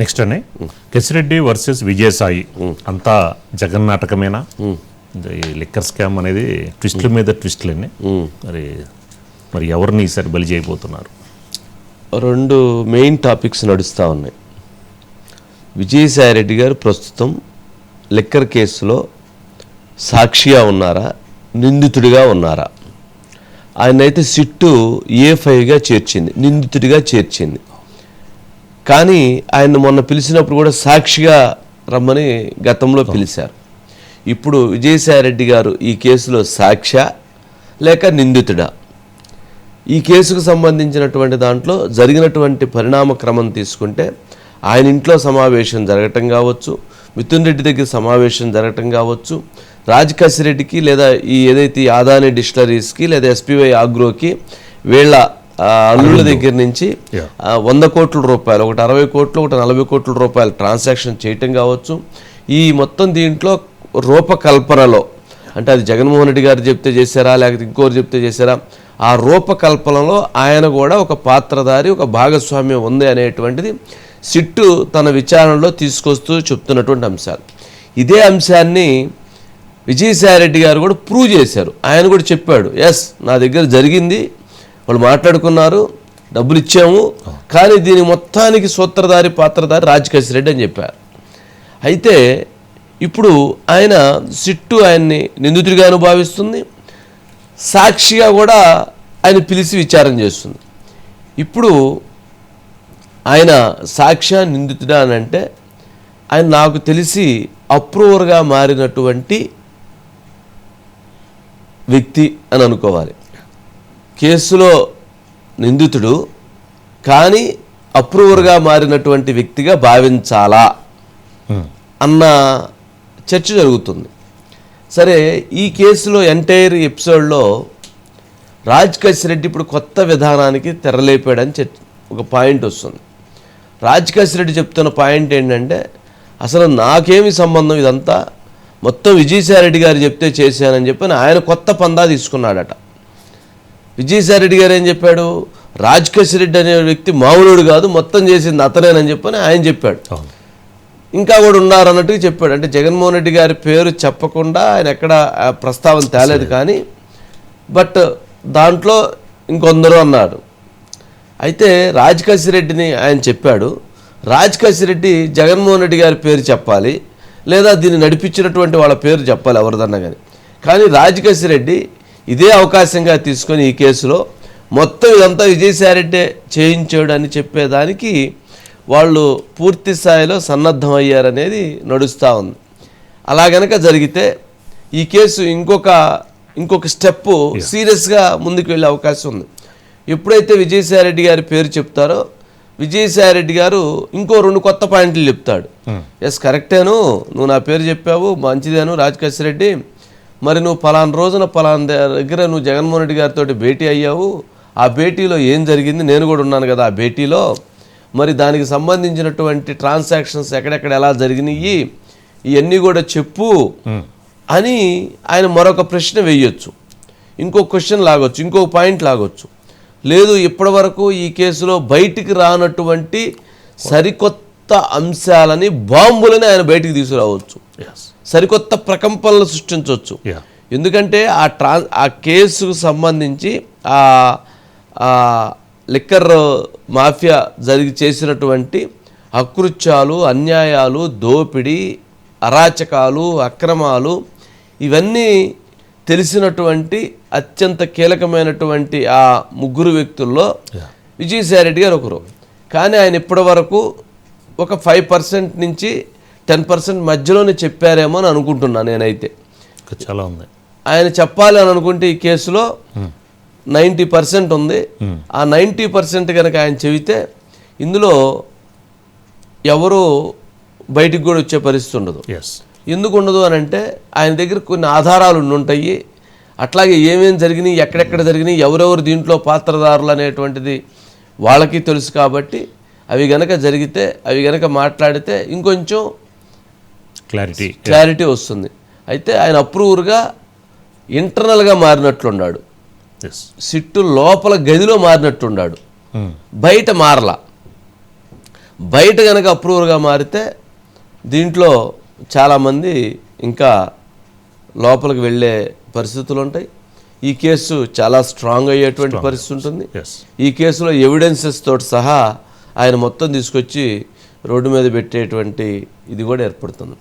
Next అని. Kesireddy versus Vijayasai. అంతా Jagan నాటకమేనా liquor scam అనేది ట్విస్ట్ల మీద ట్విస్ట్లన్నీ మరి మరి ఎవరిని ఈసారి బలి చేయబోతున్నారు? రెండు మెయిన్ టాపిక్స్ నడుస్తూ ఉన్నాయి. విజయసాయి రెడ్డి గారు ప్రస్తుతం లిక్కర్ కేసులో సాక్షిగా ఉన్నారా? నిందితుడిగా ఉన్నారా? ఆయన అయితే సిట్టు ఏ ఫైవ్గా చేర్చింది? నిందితుడిగా చేర్చింది. కానీ ఆయన మొన్న పిలిచినప్పుడు కూడా సాక్షిగా రమ్మని గతంలో పిలిచారు. ఇప్పుడు విజయసాయి రెడ్డి గారు ఈ కేసులో సాక్ష లేక నిందితుడా? ఈ కేసుకు సంబంధించినటువంటి దాంట్లో జరిగినటువంటి పరిణామ క్రమం తీసుకుంటే ఆయన ఇంట్లో సమావేశం జరగటం కావచ్చు మిథున్ రెడ్డి దగ్గర సమావేశం జరగటం కావచ్చు రాజ్ రెడ్డికి లేదా ఈ ఏదైతే ఆదాని డిస్టిలరీస్కి లేదా ఎస్పీవై ఆగ్రోకి వీళ్ళ అల్లుళ్ళ దగ్గర నుంచి వంద కోట్ల రూపాయలు ఒకటి అరవై కోట్లు ఒకటి నలభై కోట్ల రూపాయలు ట్రాన్సాక్షన్ చేయటం కావచ్చు. ఈ మొత్తం దీంట్లో రూపకల్పనలో అంటే అది జగన్మోహన్ రెడ్డి గారు చెప్తే చేశారా లేకపోతే ఇంకోరు చెప్తే చేశారా ఆ రూపకల్పనలో ఆయన కూడా ఒక పాత్రధారి ఒక భాగస్వామ్యం ఉంది అనేటువంటిది సిట్టు తన విచారణలో తీసుకొస్తూ చెప్తున్నటువంటి అంశాలు. ఇదే అంశాన్ని విజయసాయి రెడ్డి గారు కూడా ప్రూవ్ చేశారు. ఆయన కూడా చెప్పాడు ఎస్ నా దగ్గర జరిగింది వాళ్ళు మాట్లాడుకున్నారు డబ్బులు ఇచ్చాము. కానీ దీని మొత్తానికి సూత్రధారి పాత్రధారి రాజకేశ్వర రెడ్డి అని చెప్పారు. అయితే ఇప్పుడు ఆయన సిట్టు ఆయన్ని నిందితుడిగాను భావిస్తుంది. సాక్షిగా కూడా ఆయన పిలిచి విచారం చేస్తుంది. ఇప్పుడు ఆయన సాక్ష్య నిందితుడా అని అంటే ఆయన నాకు తెలిసి అప్రూవర్గా మారినటువంటి వ్యక్తి అని అనుకోవాలి. కేసులో నిందితుడు కానీ అప్రూవర్గా మారినటువంటి వ్యక్తిగా భావించాలా అన్న చర్చ జరుగుతుంది. సరే ఈ కేసులో ఎంటైర్ ఎపిసోడ్లో రాజ్ కశ్ రెడ్డి ఇప్పుడు కొత్త విధానానికి తెరలేపాడని చర్చ ఒక పాయింట్ వస్తుంది. రాజ్ కశ్ రెడ్డి చెప్తున్న పాయింట్ ఏంటంటే అసలు నాకేమి సంబంధం ఇదంతా? మొత్తం విజయసాయి రెడ్డి గారు చెప్తే చేశానని చెప్పి ఆయన కొత్త పందా తీసుకున్నాడట. విజయసాయి రెడ్డి గారు ఏం చెప్పాడు? రాజ్ కశ్ రెడ్డి అనే వ్యక్తి మామూలుడు కాదు మొత్తం చేసింది అతనేనని చెప్పని ఆయన చెప్పాడు. ఇంకా కూడా ఉన్నారు అన్నట్టుగా చెప్పాడు. అంటే జగన్మోహన్ రెడ్డి గారి పేరు చెప్పకుండా ఆయన ఎక్కడ ప్రస్తావన తేలేదు కానీ బట్ దాంట్లో ఇంకొందరు అన్నాడు అయితే రాజకాశి రెడ్డిని ఆయన చెప్పాడు. రాజకాశి రెడ్డి జగన్మోహన్ రెడ్డి గారి పేరు చెప్పాలి లేదా దీన్ని నడిపించినటువంటి వాళ్ళ పేరు చెప్పాలి ఎవరిదన్నా కానీ. కానీ రాజకాశి రెడ్డి ఇదే అవకాశంగా తీసుకొని ఈ కేసులో మొత్తం ఇదంతా విజయసాయిరెడ్డి చేయించాడు అని చెప్పేదానికి వాళ్ళు పూర్తి స్థాయిలో సన్నద్ధమయ్యారనేది నడుస్తూ ఉంది. అలా గనక జరిగితే ఈ కేసు ఇంకొక ఇంకొక స్టెప్ సీరియస్గా ముందుకు వెళ్ళే అవకాశం ఉంది. ఎప్పుడైతే విజయసాయిరెడ్డి గారి పేరు చెప్తారో విజయసాయిరెడ్డి గారు ఇంకో రెండు కొత్త పాయింట్లు చెప్తాడు ఎస్ కరెక్టేను నువ్వు నా పేరు చెప్పావు మంచిదేను రాజకేశ్ రెడ్డి మరి నువ్వు పలానా రోజున పలానా దగ్గర నువ్వు జగన్మోహన్ రెడ్డి గారితో భేటీ అయ్యావు. ఆ భేటీలో ఏం జరిగింది? నేను కూడా ఉన్నాను కదా ఆ భేటీలో. మరి దానికి సంబంధించినటువంటి ట్రాన్సాక్షన్స్ ఎక్కడెక్కడ ఎలా జరిగినాయి? ఇవన్నీ కూడా చెప్పు అని ఆయన మరొక ప్రశ్న వేయొచ్చు. ఇంకో క్వశ్చన్ లాగొచ్చు ఇంకో పాయింట్ లాగొచ్చు. లేదు ఇప్పటివరకు ఈ కేసులో బయటికి రానటువంటి సరికొత్త అంశాలని బాంబులని ఆయన బయటికి తీసుకురావచ్చు. ఎస్ సరికొత్త ప్రకంపనలు సృష్టించవచ్చు. ఎందుకంటే ఆ ట్రా ఆ కేసుకు సంబంధించి ఆ లిక్కర్ మాఫియా జరిగి చేసినటువంటి అకృత్యాలు అన్యాయాలు దోపిడీ అరాచకాలు అక్రమాలు ఇవన్నీ తెలిసినటువంటి అత్యంత కీలకమైనటువంటి ఆ ముగ్గురు వ్యక్తుల్లో Yeah. విజయసాయి రెడ్డి గారు ఒకరు. కానీ ఆయన ఇప్పటి వరకు ఒక ఫైవ్ పర్సెంట్ నుంచి టెన్ పర్సెంట్ మధ్యలోనే చెప్పారేమో అని అనుకుంటున్నాను నేనైతే. చాలా ఉంది. ఆయన చెప్పాలి అని అనుకుంటే ఈ కేసులో నైంటీ పర్సెంట్ ఉంది. ఆ నైంటీ పర్సెంట్ కనుక ఆయన చెబితే ఇందులో ఎవరు బయటికి కూడా వచ్చే పరిస్థితి ఉండదు. ఎస్ ఎందుకు ఉండదు అని అంటే ఆయన దగ్గర కొన్ని ఆధారాలు ఉంటాయి అట్లాగే ఏమేం జరిగినాయి ఎక్కడెక్కడ జరిగినాయి ఎవరెవరు దీంట్లో పాత్రదారులు అనేటువంటిది వాళ్ళకి తెలుసు కాబట్టి అవి గనక జరిగితే అవి గనక మాట్లాడితే ఇంకొంచెం క్లారిటీ క్లారిటీ వస్తుంది. అయితే ఆయన అప్రూవర్గా ఇంటర్నల్గా మారినట్లున్నాడు. సిట్టు లోపల గదిలో మారినట్టున్నాడు బయట మారలా. బయట కనుక అప్రూవర్గా మారితే దీంట్లో చాలామంది ఇంకా లోపలికి వెళ్ళే పరిస్థితులు ఉంటాయి. ఈ కేసు చాలా స్ట్రాంగ్ అయ్యేటువంటి పరిస్థితి ఉంటుంది. ఈ కేసులో ఎవిడెన్సెస్ తోటి సహా ఆయన మొత్తం తీసుకొచ్చి రోడ్డు మీద పెట్టేటువంటి ఇది కూడా ఏర్పడుతుంది.